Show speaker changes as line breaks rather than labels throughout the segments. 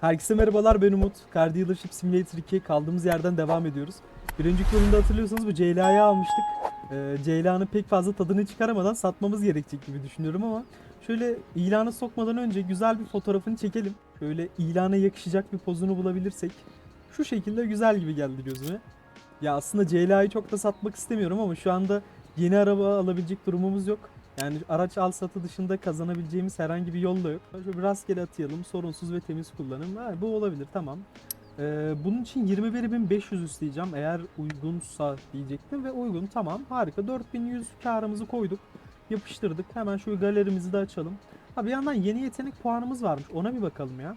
Herkese merhabalar ben Umut. Car Dealership Simulator 2 kaldığımız yerden devam ediyoruz. Bir önceki bölümde hatırlıyorsanız bu Ceyla'yı almıştık. Ee, Ceyla'nın pek fazla tadını çıkaramadan satmamız gerekecek gibi düşünüyorum ama şöyle ilana sokmadan önce güzel bir fotoğrafını çekelim. Böyle ilana yakışacak bir pozunu bulabilirsek şu şekilde güzel gibi geldi gözüme. Ya aslında Ceyla'yı çok da satmak istemiyorum ama şu anda yeni araba alabilecek durumumuz yok. Yani araç al satı dışında kazanabileceğimiz herhangi bir yol da yok. Şöyle bir rastgele atayalım, sorunsuz ve temiz kullanım. Ha, bu olabilir, tamam. Ee, bunun için 21.500 isteyeceğim eğer uygunsa diyecektim ve uygun tamam harika 4100 karımızı koyduk yapıştırdık hemen şu galerimizi de açalım ha bir yandan yeni yetenek puanımız varmış ona bir bakalım ya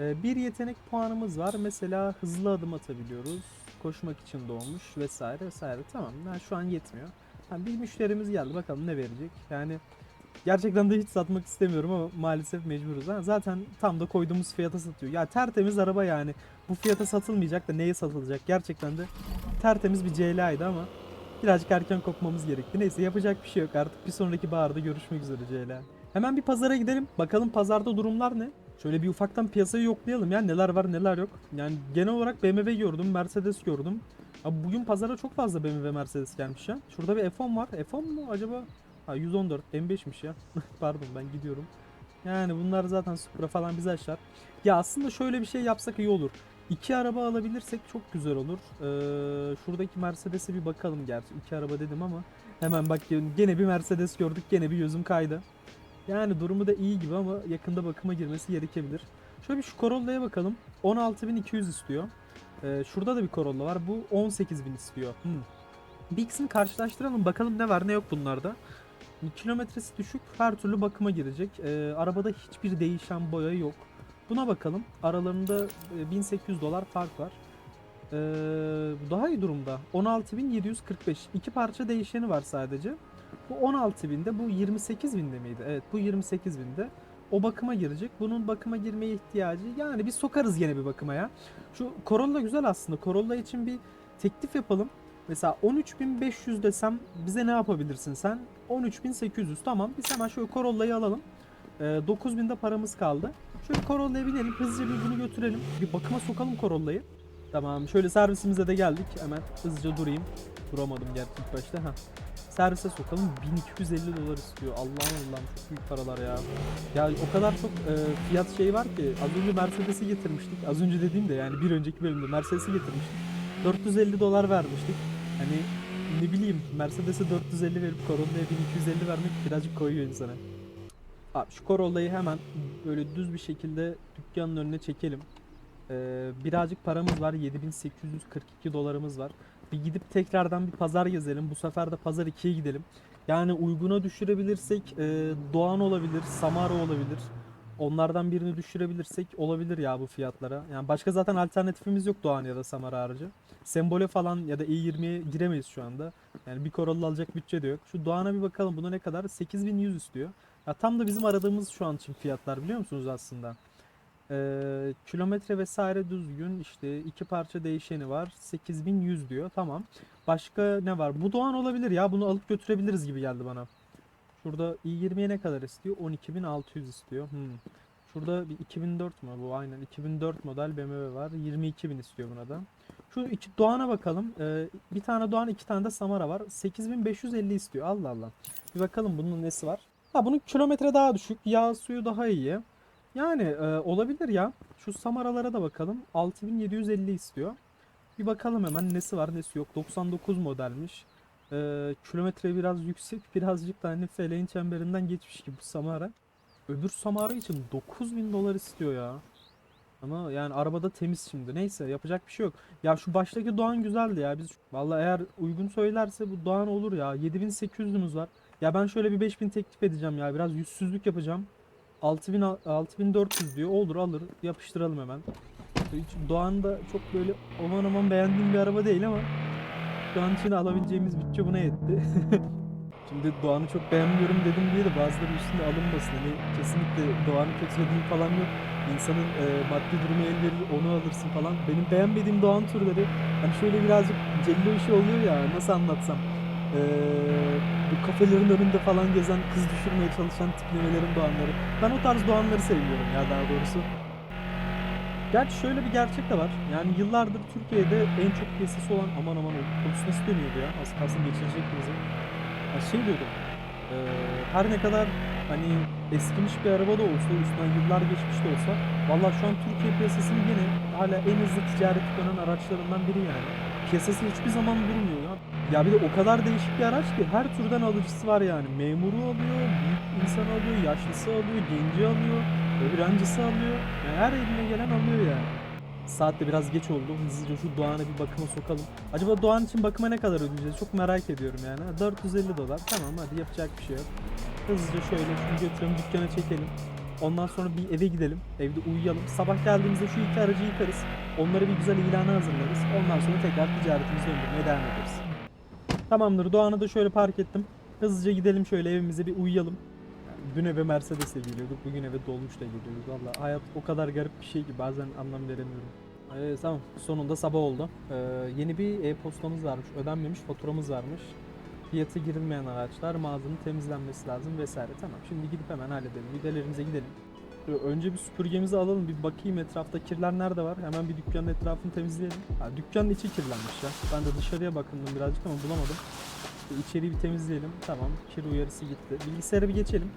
Ee, bir yetenek puanımız var mesela hızlı adım atabiliyoruz koşmak için doğmuş vesaire vesaire tamam yani şu an yetmiyor ha, bir müşterimiz geldi bakalım ne verecek yani Gerçekten de hiç satmak istemiyorum ama maalesef mecburuz. Ha, zaten tam da koyduğumuz fiyata satıyor. Ya tertemiz araba yani. Bu fiyata satılmayacak da neye satılacak? Gerçekten de tertemiz bir CLA'ydı ama birazcık erken kopmamız gerekti. Neyse yapacak bir şey yok artık. Bir sonraki baharda görüşmek üzere CLA. Hemen bir pazara gidelim. Bakalım pazarda durumlar ne? Şöyle bir ufaktan piyasayı yoklayalım ya. Neler var neler yok. Yani genel olarak BMW gördüm, Mercedes gördüm. Abi bugün pazara çok fazla BMW Mercedes gelmiş ya. Şurada bir F10 var. F10 mu acaba? Ha 114 M5'miş ya. Pardon ben gidiyorum. Yani bunlar zaten Supra falan bizi aşar. Ya aslında şöyle bir şey yapsak iyi olur. İki araba alabilirsek çok güzel olur. Ee, şuradaki Mercedes'e bir bakalım gerçi. İki araba dedim ama hemen bak gene bir Mercedes gördük. Gene bir gözüm kaydı. Yani durumu da iyi gibi ama yakında bakıma girmesi gerekebilir. Şöyle bir şu Corolla'ya bakalım. 16.200 istiyor. Ee, şurada da bir Corolla var. Bu 18.000 istiyor. Hmm. Bir ikisini karşılaştıralım. Bakalım ne var ne yok bunlarda. Kilometresi düşük her türlü bakıma girecek. Ee, arabada hiçbir değişen boya yok. Buna bakalım. Aralarında e, 1800 dolar fark var. Ee, bu daha iyi durumda. 16.745. İki parça değişeni var sadece. Bu 16.000'de bu 28.000'de miydi? Evet bu 28.000'de. O bakıma girecek. Bunun bakıma girmeye ihtiyacı yani bir sokarız yine bir bakıma ya. Şu Corolla güzel aslında. Corolla için bir teklif yapalım. Mesela 13.500 desem bize ne yapabilirsin sen? 13.800 tamam biz hemen şöyle Corolla'yı alalım. Ee, 9.000'de paramız kaldı. Şöyle Corolla'ya binelim hızlıca bir bunu götürelim. Bir bakıma sokalım Corolla'yı. Tamam şöyle servisimize de geldik. Hemen hızlıca durayım. Duramadım gerçi ilk başta. Ha. Servise sokalım 1250 dolar istiyor. Allah'ım Allah'ım çok büyük paralar ya. Ya o kadar çok e, fiyat şey var ki az önce Mercedes'i getirmiştik. Az önce dediğim de yani bir önceki bölümde Mercedes'i getirmiştik. 450 dolar vermiştik. Hani ne bileyim Mercedes'e 450 verip Corolla'ya 1250 vermek birazcık koyuyor insana. Abi şu Corolla'yı hemen böyle düz bir şekilde dükkanın önüne çekelim. Ee, birazcık paramız var. 7842 dolarımız var. Bir gidip tekrardan bir pazar gezelim. Bu sefer de pazar 2'ye gidelim. Yani uyguna düşürebilirsek e, Doğan olabilir, Samara olabilir. Onlardan birini düşürebilirsek olabilir ya bu fiyatlara. Yani başka zaten alternatifimiz yok Doğan ya da Samara harcı. Sembole falan ya da i20'ye giremeyiz şu anda. Yani bir Corolla alacak bütçe de yok. Şu Doğan'a bir bakalım buna ne kadar? 8100 istiyor. Ya tam da bizim aradığımız şu an için fiyatlar biliyor musunuz aslında? Ee, kilometre vesaire düzgün işte iki parça değişeni var. 8100 diyor tamam. Başka ne var? Bu Doğan olabilir ya bunu alıp götürebiliriz gibi geldi bana. Şurada i20'ye ne kadar istiyor? 12600 istiyor. Hmm. şurada bir 2004 mü? Bu aynen 2004 model BMW var. 22000 istiyor buna da. Şu iki Doğan'a bakalım. Ee, bir tane Doğan iki tane de Samara var. 8550 istiyor. Allah Allah. Bir bakalım bunun nesi var? Ha bunun kilometre daha düşük yağ suyu daha iyi yani e, olabilir ya. Şu Samaralara da bakalım. 6750 istiyor. Bir bakalım hemen nesi var nesi yok. 99 modelmiş. E, kilometre biraz yüksek. Birazcık da hani feleğin çemberinden geçmiş gibi bu Samara. Öbür Samara için 9000 dolar istiyor ya. Ama yani arabada temiz şimdi. Neyse yapacak bir şey yok. Ya şu baştaki Doğan güzeldi ya. Biz vallahi eğer uygun söylerse bu Doğan olur ya. 7800'ümüz var. Ya ben şöyle bir 5000 teklif edeceğim ya. Biraz yüzsüzlük yapacağım. 6000 al- 6400 diyor. Olur alır. Yapıştıralım hemen. Hiç Doğan da çok böyle aman aman beğendiğim bir araba değil ama şu an için alabileceğimiz bütçe buna yetti. Şimdi Doğan'ı çok beğenmiyorum dedim diye de bazıları üstünde alınmasın. Hani kesinlikle Doğan'ı kötülediğim falan yok. İnsanın e, maddi durumu el verir onu alırsın falan. Benim beğenmediğim Doğan türleri hani şöyle birazcık cello işi oluyor ya nasıl anlatsam. Eee bu kafelerin önünde falan gezen kız düşürmeye çalışan tiplemelerin doğanları. Ben o tarz doğanları seviyorum ya daha doğrusu. Gerçi şöyle bir gerçek de var. Yani yıllardır Türkiye'de en çok piyasası olan aman aman o polis nasıl dönüyordu ya? Az kalsın geçirecek bizi. Ya şey diyordum. eee, her ne kadar hani eskimiş bir araba da olsa, üstünden yıllar geçmiş de olsa Valla şu an Türkiye piyasasının yine hala en hızlı ticareti dönen araçlarından biri yani. Piyasası hiçbir zaman durmuyor ya. Ya bir de o kadar değişik bir araç ki her türden alıcısı var yani. Memuru alıyor, büyük insan alıyor, yaşlısı alıyor, genci alıyor, öğrencisi alıyor. Yani her eline gelen alıyor yani. Saat de biraz geç oldu. Hızlıca şu Doğan'a bir bakıma sokalım. Acaba Doğan için bakıma ne kadar ödeyeceğiz? Çok merak ediyorum yani. Ha, 450 dolar. Tamam hadi yapacak bir şey yok. Hızlıca şöyle şunu götürelim dükkana çekelim. Ondan sonra bir eve gidelim. Evde uyuyalım. Sabah geldiğimizde şu iki aracı yıkarız. Onları bir güzel ilana hazırlarız. Ondan sonra tekrar ticaretimizi döndürmeye devam ederiz. Tamamdır. Doğan'ı da şöyle park ettim. Hızlıca gidelim şöyle evimize bir uyuyalım. Yani dün eve Mercedes'le geliyorduk. Bugün eve dolmuşla geliyoruz. Valla hayat o kadar garip bir şey ki bazen anlam veremiyorum. Ee, tamam. Sonunda sabah oldu. Ee, yeni bir e-postamız varmış. Ödenmemiş faturamız varmış. Fiyatı girilmeyen araçlar mağazanın temizlenmesi lazım vesaire. Tamam şimdi gidip hemen halledelim. Vidalarımıza gidelim. Önce bir süpürgemizi alalım bir bakayım etrafta kirler nerede var. Hemen bir dükkanın etrafını temizleyelim. Ha, dükkanın içi kirlenmiş ya. Ben de dışarıya bakındım birazcık ama bulamadım. İşte bir temizleyelim. Tamam kir uyarısı gitti. Bilgisayara bir geçelim.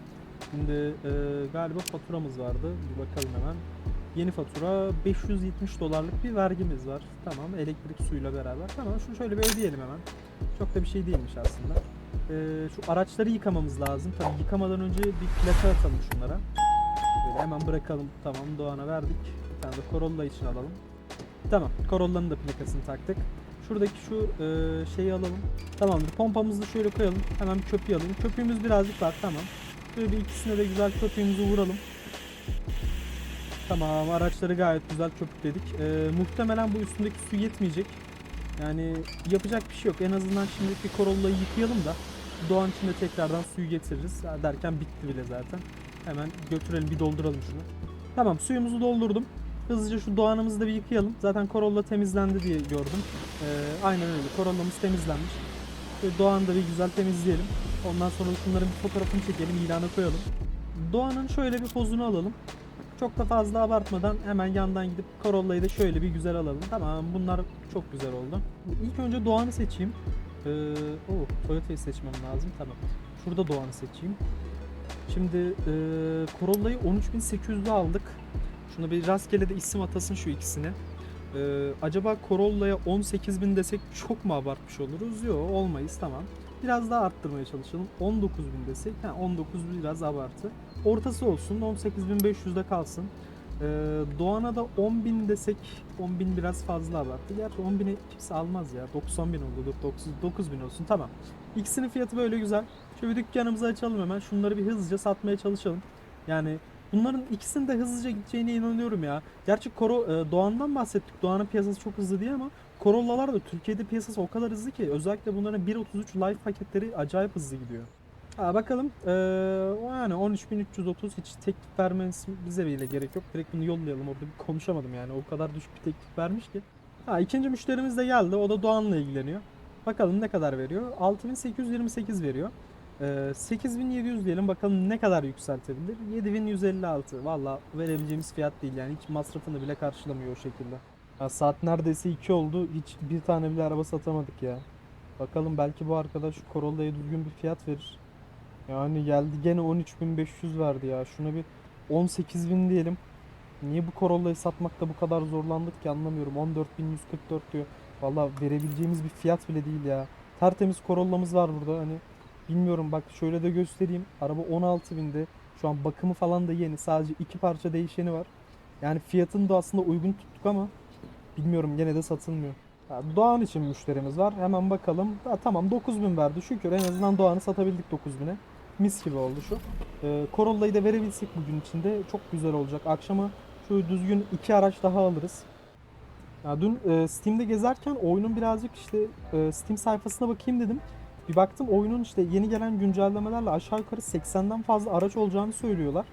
Şimdi e, galiba faturamız vardı. Bir bakalım hemen. Yeni fatura 570 dolarlık bir vergimiz var. Tamam elektrik suyla beraber. Tamam şunu şöyle bir ödeyelim hemen. Çok da bir şey değilmiş aslında. Ee, şu araçları yıkamamız lazım. Tabii yıkamadan önce bir plaka atalım şunlara. Böyle hemen bırakalım. Tamam Doğan'a verdik. Bir tane de Corolla için alalım. Tamam Corolla'nın da plakasını taktık. Şuradaki şu e, şeyi alalım. Tamamdır. Pompamızı şöyle koyalım. Hemen bir köpüğü alayım. Köpüğümüz birazcık var. Tamam. Şöyle bir ikisine de güzel köpüğümüzü vuralım. Tamam araçları gayet güzel köpükledik. Ee, muhtemelen bu üstündeki su yetmeyecek. Yani yapacak bir şey yok. En azından şimdi bir Corolla'yı yıkayalım da Doğan için de tekrardan suyu getiririz. Derken bitti bile zaten. Hemen götürelim bir dolduralım şunu. Tamam suyumuzu doldurdum. Hızlıca şu Doğan'ımızı da bir yıkayalım. Zaten Corolla temizlendi diye gördüm. Ee, aynen öyle. Corolla'mız temizlenmiş. Şöyle Doğan'ı da bir güzel temizleyelim. Ondan sonra şunların bir fotoğrafını çekelim, ilana koyalım. Doğan'ın şöyle bir pozunu alalım. Çok da fazla abartmadan hemen yandan gidip Corolla'yı da şöyle bir güzel alalım. Tamam bunlar çok güzel oldu. İlk önce Doğan'ı seçeyim. Ee, oh, Toyota'yı seçmem lazım. Tamam. Şurada Doğan'ı seçeyim. Şimdi e, Corolla'yı 13.800'de aldık. Şuna bir rastgele de isim atasın şu ikisine. Ee, acaba Corolla'ya 18.000 desek çok mu abartmış oluruz? Yok olmayız tamam. Biraz daha arttırmaya çalışalım. 19.000 desek. Ha, 19 biraz abartı. Ortası olsun. 18.500'de kalsın. Ee, Doğan'a da 10.000 desek 10.000 biraz fazla abarttı. Gerçi 10.000'i kimse almaz ya. 90.000 oldu. 9.000 olsun. Tamam. İkisinin fiyatı böyle güzel. Şöyle bir dükkanımızı açalım hemen. Şunları bir hızlıca satmaya çalışalım. Yani bunların ikisinin de hızlıca gideceğine inanıyorum ya. Gerçi Koro, e, Doğan'dan bahsettik. Doğan'ın piyasası çok hızlı diye ama Corolla'lar da Türkiye'de piyasası o kadar hızlı ki özellikle bunların 1.33 live paketleri acayip hızlı gidiyor. Ha, bakalım ee, yani 13.330 hiç teklif vermeniz bize bile gerek yok. Direkt bunu yollayalım orada bir konuşamadım yani o kadar düşük bir teklif vermiş ki. Ha, ikinci müşterimiz de geldi o da Doğan'la ilgileniyor. Bakalım ne kadar veriyor? 6828 veriyor. Ee, 8700 diyelim bakalım ne kadar yükseltebilir? 7156 valla verebileceğimiz fiyat değil yani hiç masrafını bile karşılamıyor o şekilde. Ya saat neredeyse 2 oldu hiç bir tane bile araba satamadık ya. Bakalım belki bu arkadaş Corolla'ya düzgün bir fiyat verir. Yani geldi gene 13.500 verdi ya. Şuna bir 18.000 diyelim. Niye bu Corolla'yı satmakta bu kadar zorlandık ki anlamıyorum. 14.144 diyor. Valla verebileceğimiz bir fiyat bile değil ya. Tertemiz Corolla'mız var burada hani. Bilmiyorum bak şöyle de göstereyim. Araba 16.000'de. Şu an bakımı falan da yeni. Sadece iki parça değişeni var. Yani fiyatını da aslında uygun tuttuk ama bilmiyorum gene de satılmıyor. Ha, Doğan için müşterimiz var. Hemen bakalım. Ha, tamam 9000 verdi. Şükür en azından Doğan'ı satabildik 9000'e. Mis gibi oldu şu. Ee, Corolla'yı da verebilsek bugün içinde çok güzel olacak. Akşama şu düzgün iki araç daha alırız. Ya dün e, Steam'de gezerken oyunun birazcık işte e, Steam sayfasına bakayım dedim. Bir baktım oyunun işte yeni gelen güncellemelerle aşağı yukarı 80'den fazla araç olacağını söylüyorlar.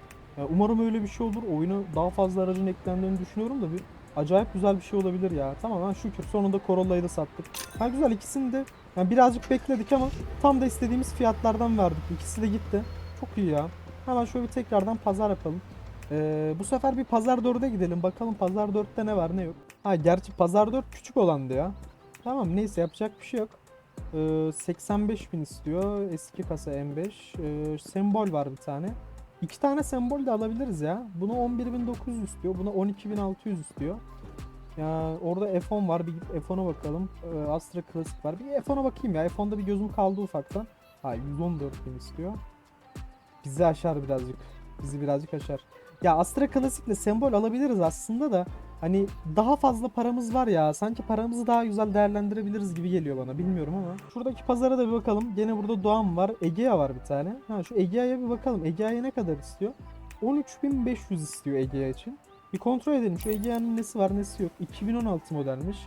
Umarım öyle bir şey olur. Oyuna daha fazla aracın eklendiğini düşünüyorum da bir acayip güzel bir şey olabilir ya. Tamam ha şükür sonunda Corolla'yı da sattık. Ha güzel ikisini de yani birazcık bekledik ama tam da istediğimiz fiyatlardan verdik. İkisi de gitti. Çok iyi ya. Hemen şöyle bir tekrardan pazar yapalım. Ee, bu sefer bir Pazar 4'e gidelim. Bakalım Pazar 4'te ne var ne yok. Ha gerçi Pazar 4 küçük olandı ya. Tamam neyse yapacak bir şey yok. Ee, 85 bin istiyor. Eski kasa M5. Ee, sembol var bir tane. İki tane sembol de alabiliriz ya. Buna 11.900 istiyor. Buna 12.600 istiyor. Ya orada F10 var. Bir gidip F10'a bakalım. Ee, Astra Classic var. Bir F10'a bakayım ya. F10'da bir gözüm kaldı ufaktan. Ha 114 bin istiyor. Bizi aşar birazcık. Bizi birazcık aşar. Ya Astra Classic'le sembol alabiliriz aslında da hani daha fazla paramız var ya. Sanki paramızı daha güzel değerlendirebiliriz gibi geliyor bana. Bilmiyorum ama. Şuradaki pazara da bir bakalım. Gene burada Doğan var. Egea var bir tane. Ha şu Egea'ya bir bakalım. Egea'ya ne kadar istiyor? 13.500 istiyor Egea için. Bir kontrol edelim. Şu Egea'nın nesi var nesi yok. 2016 modelmiş.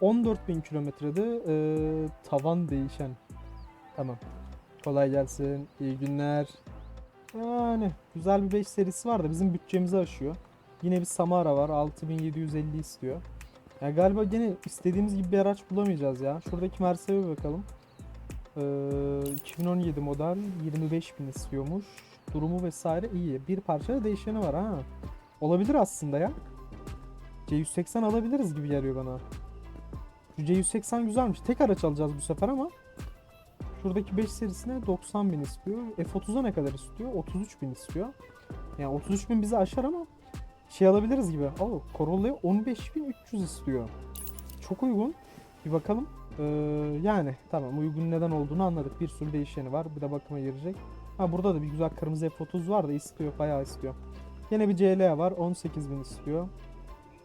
14.000 kilometrede ee, tavan değişen. Tamam. Kolay gelsin. İyi günler. Yani güzel bir 5 serisi var da bizim bütçemizi aşıyor. Yine bir Samara var. 6750 istiyor. Ya galiba gene istediğimiz gibi bir araç bulamayacağız ya. Şuradaki Mercedes'e bakalım. Ee, 2017 model 25.000 istiyormuş. Durumu vesaire iyi. Bir parça da değişeni var ha. Olabilir aslında ya. C180 alabiliriz gibi geliyor bana. Şu C180 güzelmiş. Tek araç alacağız bu sefer ama Şuradaki 5 serisine 90 bin istiyor. F30'a ne kadar istiyor? 33 bin istiyor. Yani 33 bin bizi aşar ama şey alabiliriz gibi. Oo, Corolla'ya 15.300 istiyor. Çok uygun. Bir bakalım. Ee, yani tamam uygun neden olduğunu anladık. Bir sürü değişeni var. Bir de bakıma girecek. Ha burada da bir güzel kırmızı F30 var da istiyor. Bayağı istiyor. Yine bir CLA var. 18.000 istiyor.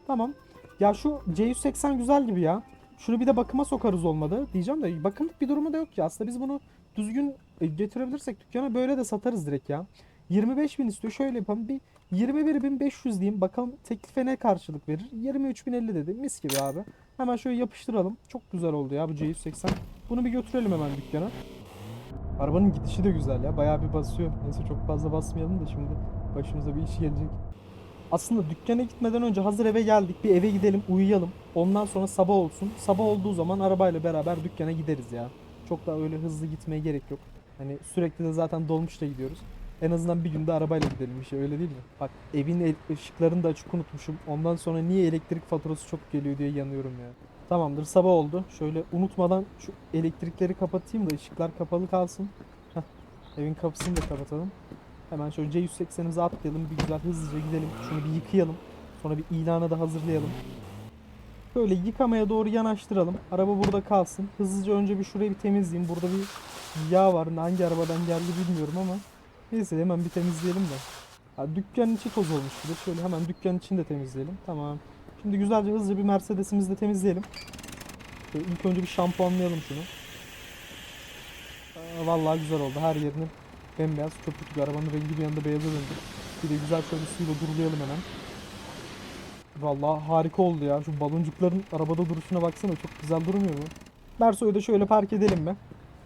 Tamam. Ya şu C180 güzel gibi ya. Şunu bir de bakıma sokarız olmadı diyeceğim de bakımlık bir durumu da yok ki. Aslında biz bunu düzgün e, getirebilirsek dükkana böyle de satarız direkt ya. 25 bin istiyor. Şöyle yapalım. Bir 21.500 diyeyim. Bakalım teklife ne karşılık verir. 23.050 dedi. Mis gibi abi. Hemen şöyle yapıştıralım. Çok güzel oldu ya bu C180. Bunu bir götürelim hemen dükkana. Arabanın gidişi de güzel ya. Bayağı bir basıyor. Neyse çok fazla basmayalım da şimdi başımıza bir iş gelecek. Aslında dükkana gitmeden önce hazır eve geldik. Bir eve gidelim, uyuyalım. Ondan sonra sabah olsun. Sabah olduğu zaman arabayla beraber dükkana gideriz ya. Çok da öyle hızlı gitmeye gerek yok. Hani sürekli de zaten dolmuşla gidiyoruz. En azından bir günde arabayla gidelim bir şey öyle değil mi? Bak evin ışıklarını da açık unutmuşum. Ondan sonra niye elektrik faturası çok geliyor diye yanıyorum ya. Tamamdır sabah oldu. Şöyle unutmadan şu elektrikleri kapatayım da ışıklar kapalı kalsın. Heh, evin kapısını da kapatalım. Hemen şöyle C180'imizi atlayalım. Bir güzel hızlıca gidelim. Şunu bir yıkayalım. Sonra bir ilana da hazırlayalım. Böyle yıkamaya doğru yanaştıralım. Araba burada kalsın. Hızlıca önce bir şurayı bir temizleyeyim. Burada bir yağ var. Hangi arabadan geldi bilmiyorum ama. Neyse hemen bir temizleyelim de. Ha, dükkanın içi toz olmuş bir. Şöyle hemen dükkanın içini de temizleyelim. Tamam. Şimdi güzelce hızlıca bir Mercedes'imizi de temizleyelim. Şöyle ilk önce bir şampuanlayalım şunu. Aa, vallahi güzel oldu. Her yerini bembeyaz köpük gibi. Arabanın rengi bir anda beyaza döndü. Bir de güzel şöyle suyla durulayalım hemen. Vallahi harika oldu ya. Şu baloncukların arabada duruşuna baksana çok güzel durmuyor mu? Merso'yu da şöyle park edelim mi?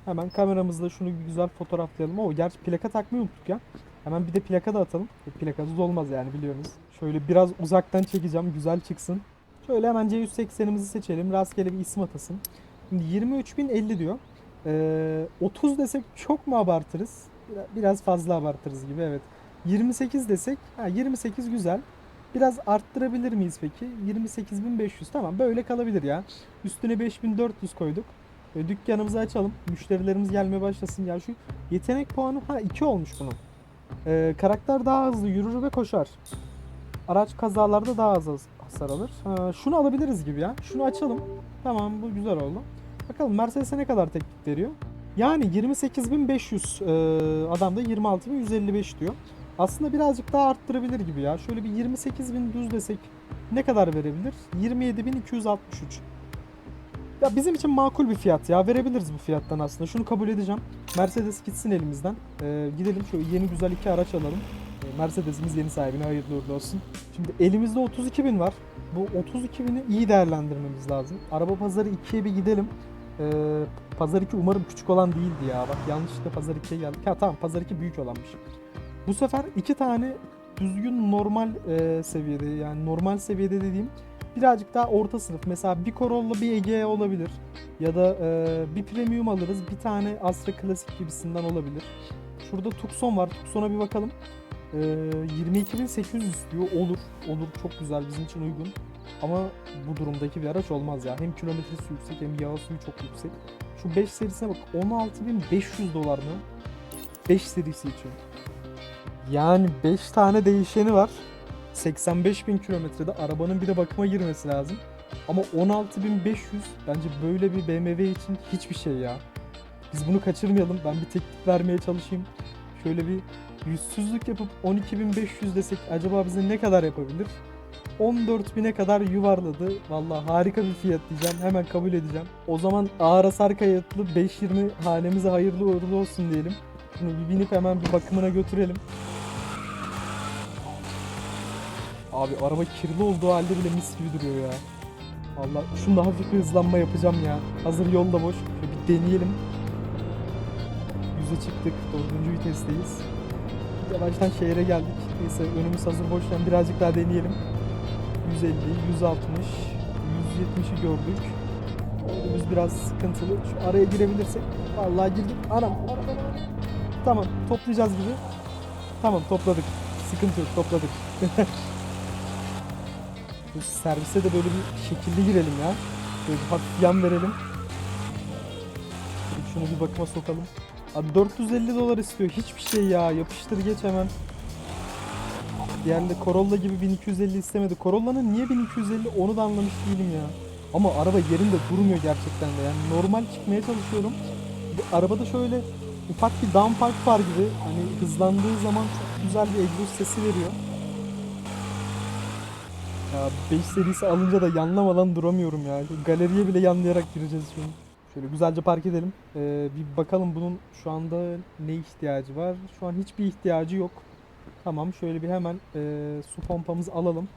Hemen kameramızla şunu bir güzel fotoğraflayalım. Oo gerçi plaka takmayı unuttuk ya. Hemen bir de plaka da atalım. E, plakasız olmaz yani biliyorsunuz. Şöyle biraz uzaktan çekeceğim güzel çıksın. Şöyle hemen C180'imizi seçelim. Rastgele bir isim atasın. Şimdi 23.050 diyor. Ee, 30 desek çok mu abartırız? Biraz fazla abartırız gibi evet. 28 desek, ha 28 güzel. Biraz arttırabilir miyiz peki? 28.500 tamam böyle kalabilir ya. Üstüne 5400 koyduk. E, dükkanımızı açalım. Müşterilerimiz gelmeye başlasın. Ya şu yetenek puanı ha 2 olmuş bunun. E, karakter daha hızlı yürür ve koşar. Araç kazalarda daha az hasar alır. Ha, şunu alabiliriz gibi ya. Şunu açalım. Tamam bu güzel oldu. Bakalım Mercedes'e ne kadar teklif veriyor? Yani 28.500 e, adam da 26.155 diyor. Aslında birazcık daha arttırabilir gibi ya. Şöyle bir 28.000 düz desek ne kadar verebilir? 27.263. Ya bizim için makul bir fiyat ya. Verebiliriz bu fiyattan aslında. Şunu kabul edeceğim. Mercedes gitsin elimizden. Ee, gidelim şöyle yeni güzel iki araç alalım. Ee, Mercedes'imiz yeni sahibine hayırlı uğurlu olsun. Şimdi elimizde 32 bin var. Bu 32 bini iyi değerlendirmemiz lazım. Araba pazarı 2'ye bir gidelim. Ee, pazar 2 umarım küçük olan değildi ya. Bak yanlışlıkla pazar 2'ye geldik. Ha tamam pazar 2 büyük olanmış. Bu sefer iki tane düzgün normal e, seviyede yani normal seviyede dediğim birazcık daha orta sınıf. Mesela bir Corolla bir Egea olabilir. Ya da e, bir premium alırız. Bir tane Astra Classic gibisinden olabilir. Şurada Tucson var. Tucson'a bir bakalım. Ee, 22.800 istiyor. Olur. Olur. Çok güzel. Bizim için uygun. Ama bu durumdaki bir araç olmaz ya. Hem kilometresi yüksek hem yağ suyu çok yüksek. Şu 5 serisine bak. 16.500 dolar mı? 5 serisi için. Yani 5 tane değişeni var. 85.000 kilometrede arabanın bir de bakıma girmesi lazım. Ama 16.500 bence böyle bir BMW için hiçbir şey ya. Biz bunu kaçırmayalım. Ben bir teklif vermeye çalışayım. Şöyle bir yüzsüzlük yapıp 12.500 desek acaba bize ne kadar yapabilir? 14.000'e kadar yuvarladı. Vallahi harika bir fiyat diyeceğim. Hemen kabul edeceğim. O zaman ağır hasar kayıtlı 5.20 hanemize hayırlı uğurlu olsun diyelim. Bunu bir binip hemen bir bakımına götürelim. Abi araba kirli olduğu halde bile mis gibi duruyor ya. Valla şunda hafif bir hızlanma yapacağım ya. Hazır yol da boş. Bir deneyelim. Yüze çıktık. Dördüncü vitesteyiz. Yavaştan şehre geldik. Neyse önümüz hazır boşken birazcık daha deneyelim. 150, 160, 170'i gördük. Önümüz biraz sıkıntılı. Şu araya girebilirsek. Vallahi girdik. Anam. Tamam toplayacağız gibi. Tamam topladık. Sıkıntı yok topladık. Servise de böyle bir şekilli girelim ya. Böyle bir hafif yan verelim. Şunu bir bakıma sokalım. Abi 450 dolar istiyor. Hiçbir şey ya. Yapıştır geç hemen. Diğerinde Corolla gibi 1250 istemedi. Corolla'nın niye 1250 onu da anlamış değilim ya. Ama araba yerinde durmuyor gerçekten de. Yani normal çıkmaya çalışıyorum. Bir arabada şöyle ufak bir downpipe var gibi. Hani hızlandığı zaman çok güzel bir egzoz sesi veriyor. Ya 5 serisi alınca da yanlamadan duramıyorum ya. Galeriye bile yanlayarak gireceğiz şimdi. Şöyle güzelce park edelim. Ee, bir bakalım bunun şu anda ne ihtiyacı var. Şu an hiçbir ihtiyacı yok. Tamam şöyle bir hemen e, su pompamızı alalım.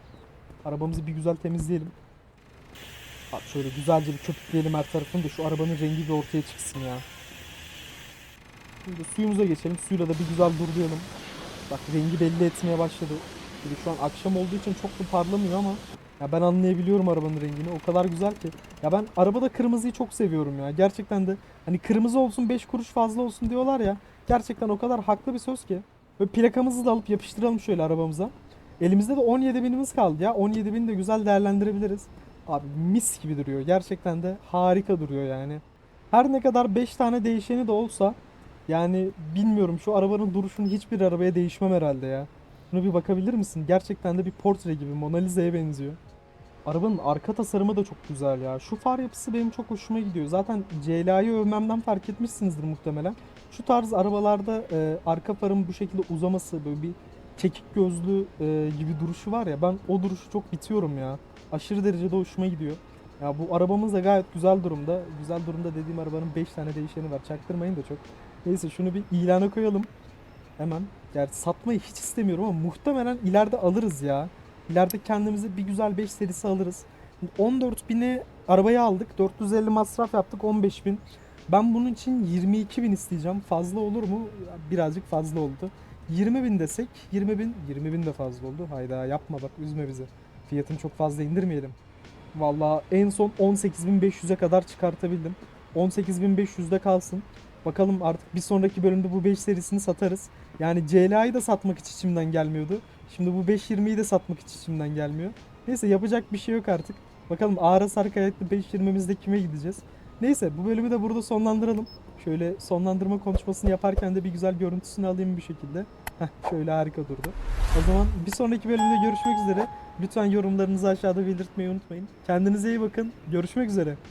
Arabamızı bir güzel temizleyelim. Bak şöyle güzelce bir köpükleyelim her tarafını da şu arabanın rengi bir ortaya çıksın ya. Şimdi suyumuza geçelim. Suyla da bir güzel durlayalım. Bak rengi belli etmeye başladı. Şimdi şu an akşam olduğu için çok da parlamıyor ama ya ben anlayabiliyorum arabanın rengini. O kadar güzel ki. Ya ben arabada kırmızıyı çok seviyorum ya. Gerçekten de hani kırmızı olsun 5 kuruş fazla olsun diyorlar ya. Gerçekten o kadar haklı bir söz ki. Böyle plakamızı da alıp yapıştıralım şöyle arabamıza. Elimizde de 17 binimiz kaldı ya. 17 bini de güzel değerlendirebiliriz. Abi mis gibi duruyor. Gerçekten de harika duruyor yani. Her ne kadar 5 tane değişeni de olsa yani bilmiyorum şu arabanın duruşunu hiçbir arabaya değişmem herhalde ya. Şuna bir bakabilir misin? Gerçekten de bir portre gibi Mona Lisa'ya benziyor. Arabanın arka tasarımı da çok güzel ya. Şu far yapısı benim çok hoşuma gidiyor. Zaten CLA'yı övmemden fark etmişsinizdir muhtemelen. Şu tarz arabalarda e, arka farın bu şekilde uzaması böyle bir çekik gözlü e, gibi duruşu var ya ben o duruşu çok bitiyorum ya. Aşırı derecede hoşuma gidiyor. Ya bu arabamız da gayet güzel durumda. Güzel durumda dediğim arabanın 5 tane değişeni var. Çaktırmayın da çok. Neyse şunu bir ilana koyalım. Hemen. Gerçi satmayı hiç istemiyorum ama muhtemelen ileride alırız ya. İleride kendimize bir güzel 5 serisi alırız. 14 bine arabayı aldık. 450 masraf yaptık 15 bin. Ben bunun için 22 bin isteyeceğim. Fazla olur mu? Birazcık fazla oldu. 20 bin desek 20 bin 20 bin de fazla oldu. Hayda yapma bak üzme bizi. Fiyatını çok fazla indirmeyelim. Vallahi en son 18.500'e kadar çıkartabildim. 18.500'de kalsın. Bakalım artık bir sonraki bölümde bu 5 serisini satarız. Yani CLA'yı da satmak hiç içimden gelmiyordu. Şimdi bu 520'yi de satmak hiç içimden gelmiyor. Neyse yapacak bir şey yok artık. Bakalım ağır hasar kayıtlı 520'mizde kime gideceğiz. Neyse bu bölümü de burada sonlandıralım. Şöyle sonlandırma konuşmasını yaparken de bir güzel görüntüsünü alayım bir şekilde. Heh, şöyle harika durdu. O zaman bir sonraki bölümde görüşmek üzere. Lütfen yorumlarınızı aşağıda belirtmeyi unutmayın. Kendinize iyi bakın. Görüşmek üzere.